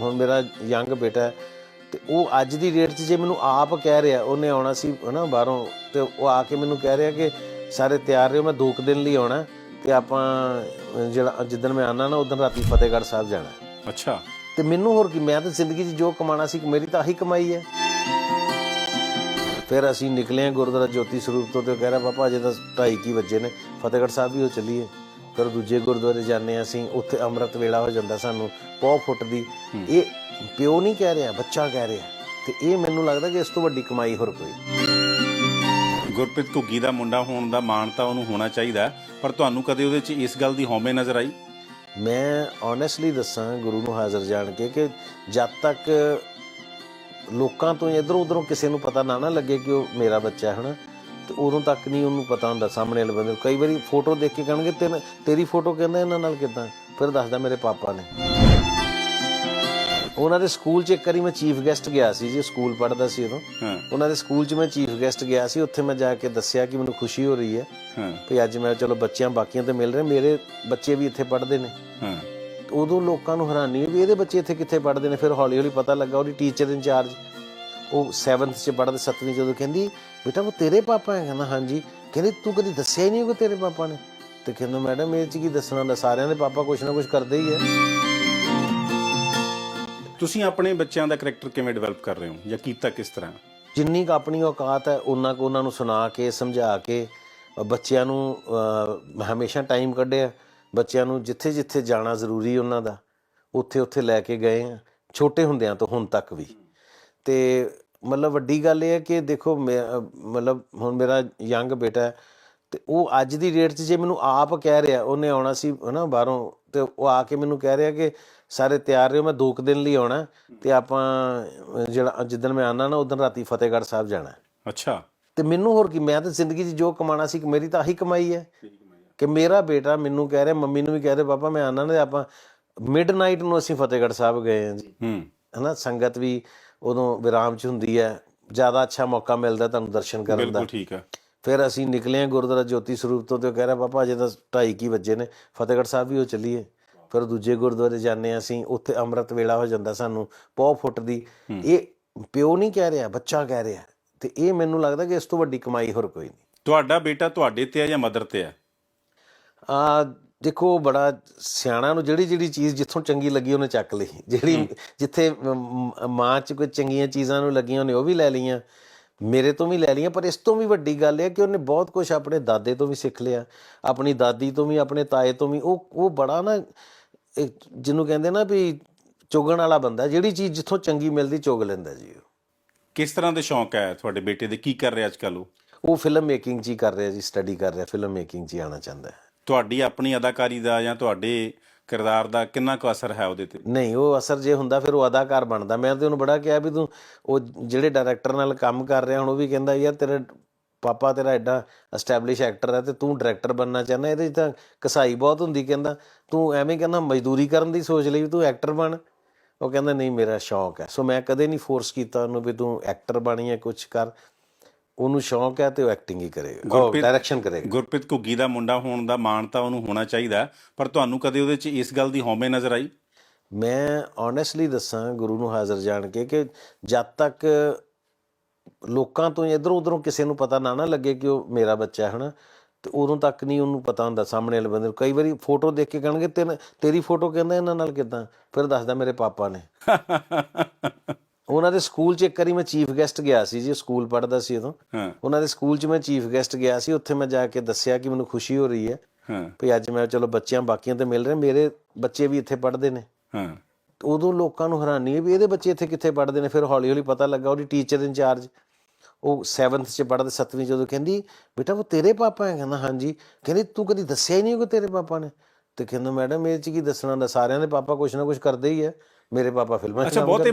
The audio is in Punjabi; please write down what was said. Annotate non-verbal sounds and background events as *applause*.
ਹੁਣ ਮੇਰਾ ਯੰਗ ਬੇਟਾ ਹੈ ਤੇ ਉਹ ਅੱਜ ਦੀ ਡੇਟ 'ਚ ਜੇ ਮੈਨੂੰ ਆਪ ਕਹਿ ਰਿਹਾ ਉਹਨੇ ਆਉਣਾ ਸੀ ਹਨਾ ਬਾਹਰੋਂ ਤੇ ਉਹ ਆ ਕੇ ਮੈਨੂੰ ਕਹਿ ਰਿਹਾ ਕਿ ਸਾਰੇ ਤਿਆਰ ਰਹੋ ਮੈਂ ਦੋ ਕੁ ਦਿਨ ਲਈ ਆਉਣਾ ਤੇ ਆਪਾਂ ਜਿਹੜਾ ਜਿੱਦਣ ਮੈਂ ਆਣਾ ਨਾ ਉਦੋਂ ਰਾਤੀ ਫਤਿਹਗੜ੍ਹ ਸਾਹਿਬ ਜਾਣਾ ਅੱਛਾ। ਤੇ ਮੈਨੂੰ ਹੋਰ ਕੀ ਮੈਂ ਤਾਂ ਜ਼ਿੰਦਗੀ 'ਚ ਜੋ ਕਮਾਣਾ ਸੀ ਮੇਰੀ ਤਾਂ ਆਹੀ ਕਮਾਈ ਹੈ। ਫਿਰ ਅਸੀਂ ਨਿਕਲੇ ਗੁਰਦੁਆਰਾ ਜੋਤੀ ਸਰੂਪ ਤੋਂ ਤੇ ਕਹਿ ਰਿਹਾ ਪਾਪਾ ਅਜੇ ਤਾਂ 2:30 ਕੀ ਵਜੇ ਨੇ ਫਤਿਹਗੜ੍ਹ ਸਾਹਿਬ ਵੀ ਉਹ ਚੱਲੀਏ। ਫਿਰ ਦੂਜੇ ਗੁਰਦੁਆਰੇ ਜਾਂਦੇ ਹਾਂ ਅਸੀਂ ਉੱਥੇ ਅੰਮ੍ਰਿਤ ਵੇਲਾ ਹੋ ਜਾਂਦਾ ਸਾਨੂੰ ਪੌ ਫੁੱਟ ਦੀ। ਇਹ ਪਿਓ ਨਹੀਂ ਕਹਿ ਰਿਹਾ ਬੱਚਾ ਕਹਿ ਰਿਹਾ। ਤੇ ਇਹ ਮੈਨੂੰ ਲੱਗਦਾ ਕਿ ਇਸ ਤੋਂ ਵੱਡੀ ਕਮਾਈ ਹੋਰ ਕੋਈ। ਗੁਰਪ੍ਰੀਤ ਘੁੱਗੀ ਦਾ ਮੁੰਡਾ ਹੋਣ ਦਾ ਮਾਣ ਤਾਂ ਉਹਨੂੰ ਹੋਣਾ ਚਾਹੀਦਾ ਪਰ ਤੁਹਾਨੂੰ ਕਦੇ ਉਹਦੇ 'ਚ ਇਸ ਗੱਲ ਦੀ ਹਉਮੈ ਨਜ਼ਰ ਆਈ? ਮੈਂ ਓਨੈਸਟਲੀ ਦੱਸਾਂ ਗੁਰੂ ਨੂੰ ਹਾਜ਼ਰ ਜਾਣ ਕੇ ਕਿ ਜਦ ਤੱਕ ਲੋਕਾਂ ਤੋਂ ਇਧਰੋਂ ਉਧਰੋਂ ਕਿਸੇ ਨੂੰ ਪਤਾ ਨਾ ਨਾ ਲੱਗੇ ਕਿ ਉਹ ਮੇਰਾ ਬੱਚਾ ਹੈ ਹਨਾ ਤੇ ਉਦੋਂ ਤੱਕ ਨਹੀਂ ਉਹਨੂੰ ਪਤਾ ਹੁੰਦਾ ਸਾਹਮਣੇ ਵਾਲੇ ਬੰਦੇ ਨੂੰ। ਕਈ ਵਾਰੀ ਫੋਟੋ ਦੇਖ ਕੇ ਕਹਿਣਗੇ ਤੈਨੂੰ ਤੇਰੀ ਫੋਟੋ ਕਹਿੰਦਾ ਇਹਨਾਂ ਨਾਲ ਕਿਦਾਂ? ਫਿਰ ਦੱਸਦਾ ਮੇਰੇ ਪਾਪਾ ਨੇ। ਉਹਨਾਂ ਦੇ ਸਕੂਲ 'ਚ ਇੱਕ ਵਾਰੀ ਮੈਂ ਚੀਫ ਗੈਸਟ ਗਿਆ ਸੀ ਜੀ ਸਕੂਲ ਪੜ੍ਹਦਾ ਸੀ ਉਦੋਂ। ਉਹਨਾਂ ਦੇ ਸਕੂਲ 'ਚ ਮੈਂ ਚੀਫ ਗੈਸਟ ਗਿਆ ਸੀ ਉੱਥੇ ਮੈਂ ਜਾ ਕੇ ਦੱਸਿਆ ਕਿ ਮੈਨੂੰ ਖੁਸ਼ੀ ਹੋ ਰਹੀ ਹੈ ਵੀ ਅੱਜ ਮੈਂ ਚਲੋ ਬੱਚਿਆਂ ਬਾਕੀਆਂ ਤੇ ਮਿਲ ਰਹੇ ਮੇਰੇ ਬੱਚੇ ਵੀ ਇੱਥੇ ਪੜ੍ਹਦੇ ਨੇ। ਉਦੋਂ ਲੋਕਾਂ ਨੂੰ ਹੈਰਾਨੀ ਹੋਈ ਵੀ ਇਹਦੇ ਬੱਚੇ ਇੱਥੇ ਕਿੱਥੇ ਪੜ੍ਹਦੇ ਨੇ? ਫਿਰ ਹੌਲੀ ਹੌਲੀ ਪਤਾ ਲੱਗਾ ਉਹਦੀ ਟੀਚਰ ਇੰਚਾਰਜ ਉਹ 7th ਚ ਪੜ੍ਹਦੇ 7ਵੀਂ ਜਦੋਂ ਕਹਿੰਦੀ ਬੇਟਾ ਉਹ ਤੇਰੇ ਪਾਪਾ ਹੈ ਕਹਿੰਦਾ ਹਾਂਜੀ। ਕਹਿੰਦੀ ਤੂੰ ਕਦੀ ਦੱਸਿਆ ਹੀ ਨਹੀਂ ਕਿ ਤੇਰੇ ਪਾਪਾ ਨੇ? ਤੇ ਕਹਿੰਦਾ ਮੈਡਮ ਇਹ ਚ ਕੀ ਦੱਸਣਾ ਹੁੰਦਾ? ਸਾਰਿਆਂ ਦੇ ਪਾਪਾ ਕੁਛ ਨਾ ਕੁਛ ਕਰਦੇ ਹੀ ਹੈ ਤੁਸੀਂ ਆਪਣੇ ਬੱਚਿਆਂ ਦਾ ਕੈਰੈਕਟਰ ਕਿਵੇਂ ਡਿਵੈਲਪ ਕਰ ਰਹੇ ਹੋ? ਜਾਂ ਕੀਤਾ ਕਿਸ ਤਰ੍ਹਾਂ? ਜਿੰਨੀ ਕੁ ਆਪਣੀ ਔਕਾਤ ਹੈ ਉਹਨਾਂ ਕੁ ਉਹਨਾਂ ਨੂੰ ਸੁਣਾ ਕੇ ਸਮਝਾ ਕੇ ਬੱਚਿਆਂ ਨੂੰ ਹਮੇਸ਼ਾ ਟਾਈਮ ਕੱਢਿਆ। ਬੱਚਿਆਂ ਨੂੰ ਜਿੱਥੇ ਜਿੱਥੇ ਜਾਣਾ ਜ਼ਰੂਰੀ ਉਹਨਾਂ ਦਾ ਉੱਥੇ ਉੱਥੇ ਲੈ ਕੇ ਗਏ ਆ। ਛੋਟੇ ਹੁੰਦਿਆਂ ਤੋਂ ਹੁਣ ਤੱਕ ਵੀ। ਤੇ ਮਤਲਬ ਵੱਡੀ ਗੱਲ ਇਹ ਹੈ ਕਿ ਦੇਖੋ ਮਤਲਬ ਹੁਣ ਮੇਰਾ ਯੰਗ ਬੇਟਾ ਹੈ ਤੇ ਉਹ ਅੱਜ ਦੀ ਡੇਟ 'ਚ ਜੇ ਮੈਨੂੰ ਆਪ ਕਹਿ ਰਿਹਾ ਉਹਨੇ ਆਉਣਾ ਸੀ ਹਨਾ ਬਾਹਰੋਂ ਤੇ ਉਹ ਆ ਕੇ ਮੈਨੂੰ ਕਹਿ ਰਿਹਾ ਕਿ ਸਾਰੇ ਤਿਆਰ ਰਹੋ ਮੈਂ ਦੋ ਕੁ ਦਿਨ ਲਈ ਆਉਣਾ ਤੇ ਆਪਾਂ ਜਿਹੜਾ ਜਿੱਦਣ ਮੈਂ ਆਣਾ ਨਾ ਉਦੋਂ ਰਾਤੀ ਫਤਿਹਗੜ੍ਹ ਸਾਹਿਬ ਜਾਣਾ ਅੱਛਾ। ਤੇ ਮੈਨੂੰ ਹੋਰ ਕੀ ਮੈਂ ਤਾਂ ਜ਼ਿੰਦਗੀ 'ਚ ਜੋ ਕਮਾਣਾ ਸੀ ਮੇਰੀ ਤਾਂ ਆਹੀ ਕਮਾਈ ਹੈ। ਕਿ ਮੇਰਾ ਬੇਟਾ ਮੈਨੂੰ ਕਹਿ ਰਿਹਾ ਮੰਮੀ ਨੂੰ ਵੀ ਕਹਿ ਰਿਹਾ ਪਾਪਾ ਮੈਂ ਆਣਾ ਨਾ ਆਪਾਂ ਮਿਡਨਾਈਟ ਨੂੰ ਅਸੀਂ ਫਤਿਹਗੜ੍ਹ ਸਾਹਿਬ ਗਏ ਹਾਂ ਜੀ। ਹੂੰ। ਹਨਾ ਸੰਗਤ ਵੀ ਉਦੋਂ ਵਿਰਾਮ 'ਚ ਹੁੰਦੀ ਹੈ। ਜ਼ਿਆਦਾ ਅੱਛਾ ਮੌਕਾ ਮਿਲਦਾ ਤੁਹਾਨੂੰ ਦਰਸ਼ਨ ਕਰਨ ਦਾ। ਬਿਲਕੁਲ ਠੀਕ ਹੈ। ਫਿਰ ਅਸੀਂ ਨਿਕਲੇ ਹਾਂ ਗੁਰਦੁਆਰਾ ਜੋਤੀ ਸਰੂਪ ਤੋਂ ਤੇ ਉਹ ਕਹਿ ਰਿਹਾ ਪਾਪਾ ਅਜੇ ਤਾਂ 2:30 ਕੀ ਵਜੇ ਨੇ। ਫਤਿਹਗੜ੍ਹ ਸਾਹਿਬ ਵੀ ਉਹ ਚੱਲੀਏ। ਫਿਰ ਦੂਜੇ ਗੁਰਦੁਆਰੇ ਜਾਂਦੇ ਅਸੀਂ। ਉੱਥੇ ਅੰਮ੍ਰਿਤ ਵੇਲਾ ਹੋ ਜਾਂਦਾ ਸਾਨੂੰ ਪੌ ਫੁੱਟ ਦੀ। ਇਹ ਪਿਓ ਨਹੀਂ ਕਹਿ ਰਿਹਾ ਬੱਚਾ ਕਹਿ ਰਿਹਾ। ਤੇ ਇਹ ਮੈਨੂੰ ਲੱਗਦਾ ਕਿ ਇਸ ਤੋਂ ਵੱਡੀ ਕਮਾਈ ਹੋਰ ਕੋਈ ਨਹੀਂ। ਤੁਹਾਡਾ ਬੇਟਾ ਤੁਹਾਡੇ ਤੇ ਹੈ ਜਾਂ ਮਦਰ ਤੇ ਹੈ? ਆ ਦੇਖੋ ਬੜਾ ਸਿਆਣਾ ਨੂੰ ਜਿਹੜੀ ਜਿਹੜੀ ਚੀਜ਼ ਜਿੱਥੋਂ ਚੰਗੀ ਲੱਗੀ ਉਹਨੇ ਚੱਕ ਲਈ। ਜਿਹੜੀ ਜਿੱਥੇ ਮ- ਚ ਕੋਈ ਚੰਗੀਆਂ ਚੀਜ਼ਾਂ ਨੂੰ ਲੱਗੀਆਂ ਉਹਨੇ ਉਹ ਵੀ ਲੈ ਲਈਆਂ। ਮੇਰੇ ਤੋਂ ਵੀ ਲੈ ਲਈਆਂ ਪਰ ਇਸ ਤੋਂ ਵੀ ਵੱਡੀ ਗੱਲ ਇਹ ਹੈ ਕਿ ਉਹਨੇ ਬਹੁਤ ਕੁਝ ਆਪਣੇ ਦਾਦੇ ਤੋਂ ਵੀ ਸਿੱਖ ਲਿਆ। ਆਪਣੀ ਦਾਦੀ ਤੋਂ ਵੀ ਆਪਣੇ ਤਾਏ ਤੋਂ ਵੀ। ਉਹ ਉਹ ਬੜਾ ਨਾ ਜਿਹਨੂੰ ਕਹਿੰਦੇ ਨਾ ਵੀ ਚੁਗਣ ਵਾਲਾ ਬੰਦਾ ਜਿਹੜੀ ਚੀਜ਼ ਜਿੱਥੋਂ ਚੰਗੀ ਮਿਲਦੀ ਚੁਗ ਲੈਂਦਾ ਜੀ ਉਹ। ਕਿਸ ਤਰ੍ਹਾਂ ਦੇ ਸ਼ੌਂਕ ਹੈ ਤੁਹਾਡੇ ਬੇਟੇ ਦੇ? ਕੀ ਕਰ ਰਿਹਾ ਅੱਜ ਕੱਲ੍ਹ ਉਹ? ਉਹ ਫਿਲਮ ਮੇਕਿੰਗ ਹੀ ਕਰ ਰਿਹਾ ਜੀ ਸਟੱਡੀ ਕਰ ਰਿਹਾ ਫਿਲਮ ਮੇਕਿੰਗ ਹੀ ਆਉਣਾ ਚਾਹੁੰਦਾ ਹੈ। ਤੁਹਾਡੀ ਆਪਣੀ ਅਦਾਕਾਰੀ ਦਾ ਜਾਂ ਤੁਹਾਡੇ ਕਿਰਦਾਰ ਦਾ ਕਿੰਨਾ ਕੁ ਅਸਰ ਹੈ ਉਹਦੇ ਤੇ? ਨਹੀਂ, ਉਹ ਅਸਰ ਜੇ ਹੁੰਦਾ ਫਿਰ ਉਹ ਅਦਾਕਾਰ ਬਣਦਾ। ਮੈਂ ਤੇ ਉਹਨੂੰ ਬੜਾ ਕਿਹਾ ਵੀ ਤੂੰ ਉਹ ਜਿਹੜੇ ਡਾਇਰੈਕਟਰ ਨਾਲ ਕੰਮ ਕਰ ਰਿਹਾ, ਹੁਣ ਉਹ ਵੀ ਕਹਿੰਦਾ, ਯਾਰ ਤੇਰੇ ਪਾਪਾ ਤੇਰਾ ਐਡਾ ਐਸਟੈਬਲਿਸ਼ ਐਕਟਰ ਹੈ ਤੇ ਤੂੰ ਡਾਇਰੈਕਟਰ ਬਣਨਾ ਚਾਹੁੰਦਾ, ਇਹਦੇ 'ਚ ਤਾਂ ਕਸਾਈ ਬਹੁਤ ਹੁੰਦੀ, ਕਹਿੰਦਾ। ਤੂੰ ਐਵੇਂ ਕਹਿੰਦਾ ਮਜ਼ਦੂਰੀ ਕਰਨ ਦੀ ਸੋਚ ਲਈ ਵੀ ਤੂੰ ਐਕਟਰ ਬਣ। ਉਹ ਕਹਿੰਦਾ, ਨਹੀਂ, ਮੇਰਾ ਸ਼ੌਂਕ ਹੈ। ਸੋ ਮੈਂ ਕਦੇ ਨਹੀਂ ਫੋਰਸ ਕੀਤਾ ਉਹਨੂੰ ਵੀ ਤੂੰ ਐਕਟਰ ਬਣ ਜਾਂ ਕੁਝ ਕਰ। ਉਹਨੂੰ ਸ਼ੌਕ ਹੈ ਤੇ ਉਹ ਐਕਟਿੰਗ ਹੀ ਕਰੇਗਾ। ਉਹ ਡਾਇਰੈਕਸ਼ਨ ਕਰੇਗਾ। ਗੁਰਪ੍ਰੀਤ ਘੁੱਗੀ ਦਾ ਮੁੰਡਾ ਹੋਣ ਦਾ ਮਾਣ ਤਾਂ ਉਹਨੂੰ ਹੋਣਾ ਚਾਹੀਦਾ ਪਰ ਤੁਹਾਨੂੰ ਕਦੇ ਉਹਦੇ 'ਚ ਇਸ ਗੱਲ ਦੀ ਹਉਮੈ ਨਜ਼ਰ ਆਈ? ਮੈਂ ਓਨੈਸਟਲੀ ਦੱਸਾਂ ਗੁਰੂ ਨੂੰ ਹਾਜ਼ਰ ਜਾਣ ਕੇ ਕਿ ਜਦ ਤੱਕ ਲੋਕਾਂ ਤੋਂ ਇਧਰੋਂ ਉਧਰੋਂ ਕਿਸੇ ਨੂੰ ਪਤਾ ਨਾ ਨਾ ਲੱਗੇ ਕਿ ਉਹ ਮੇਰਾ ਬੱਚਾ ਹੈ ਹਨਾ ਤੇ ਉਦੋਂ ਤੱਕ ਨਹੀਂ ਉਹਨੂੰ ਪਤਾ ਹੁੰਦਾ ਸਾਹਮਣੇ ਵਾਲੇ ਬੰਦੇ ਨੂੰ। ਕਈ ਵਾਰੀ ਫੋਟੋ ਦੇਖ ਕੇ ਕਹਿਣਗੇ ਤੇਰੀ ਫੋਟੋ ਕਹਿੰਦਾ ਇਹਨਾਂ ਨਾਲ ਕਿਦਾਂ? ਫਿਰ ਦੱਸਦਾ ਮੇਰੇ ਪਾਪਾ ਨੇ। *laughs* ਉਹਨਾਂ ਦੇ ਸਕੂਲ 'ਚ ਇੱਕ ਵਾਰੀ ਮੈਂ ਚੀਫ ਗੈਸਟ ਗਿਆ ਸੀ ਜੀ ਸਕੂਲ ਪੜ੍ਹਦਾ ਸੀ ਉਦੋਂ। ਹਾਂ। ਉਹਨਾਂ ਦੇ ਸਕੂਲ 'ਚ ਮੈਂ ਚੀਫ ਗੈਸਟ ਗਿਆ ਸੀ ਉੱਥੇ ਮੈਂ ਜਾ ਕੇ ਦੱਸਿਆ ਕਿ ਮੈਨੂੰ ਖੁਸ਼ੀ ਹੋ ਰਹੀ ਹੈ ਹਾਂ। ਵੀ ਅੱਜ ਮੈਂ ਚਲੋ ਬੱਚਿਆਂ ਬਾਕੀਆਂ ਤੇ ਮਿਲ ਰਹੇ ਮੇਰੇ ਬੱਚੇ ਵੀ ਇੱਥੇ ਪੜ੍ਹਦੇ ਨੇ। ਹਾਂ। ਉਦੋਂ ਲੋਕਾਂ ਨੂੰ ਹੈਰਾਨੀ ਹੋਈ ਵੀ ਇਹਦੇ ਬੱਚੇ ਇੱਥੇ ਕਿੱਥੇ ਪੜ੍ਹਦੇ ਨੇ? ਫਿਰ ਹੌਲੀ ਹੌਲੀ ਪਤਾ ਲੱਗਾ ਉਹਦੀ ਟੀਚਰ ਇੰਚਾਰਜ ਉਹ 7th ਚ ਪੜ੍ਹਦੇ 7ਵੀਂ ਜਦੋਂ ਕਹਿੰਦੀ ਬੇਟਾ ਉਹ ਤੇਰੇ ਪਾਪਾ ਹੈ? ਕਹਿੰਦਾ ਹਾਂਜੀ। ਕਹਿੰਦੀ ਤੂੰ ਕਦੀ ਦੱਸਿਆ ਹੀ ਨਹੀਂ ਕਿ ਤੇਰੇ ਪਾਪਾ ਨੇ? ਤੇ ਕਹਿੰਦਾ ਮੈਡਮ ਇਹ ਚ ਕੀ ਦੱਸਣਾ ਹੁੰਦਾ? ਸਾਰਿਆਂ ਦੇ ਪਾਪਾ ਕੁਛ ਨਾ ਕੁਛ ਕਰਦੇ ਹੀ ਹੈ ਮੇਰੇ ਪਾਪਾ ਫਿਲਮਾਂ 'ਚ ਅੱਛਾ ਬਹੁਤੇ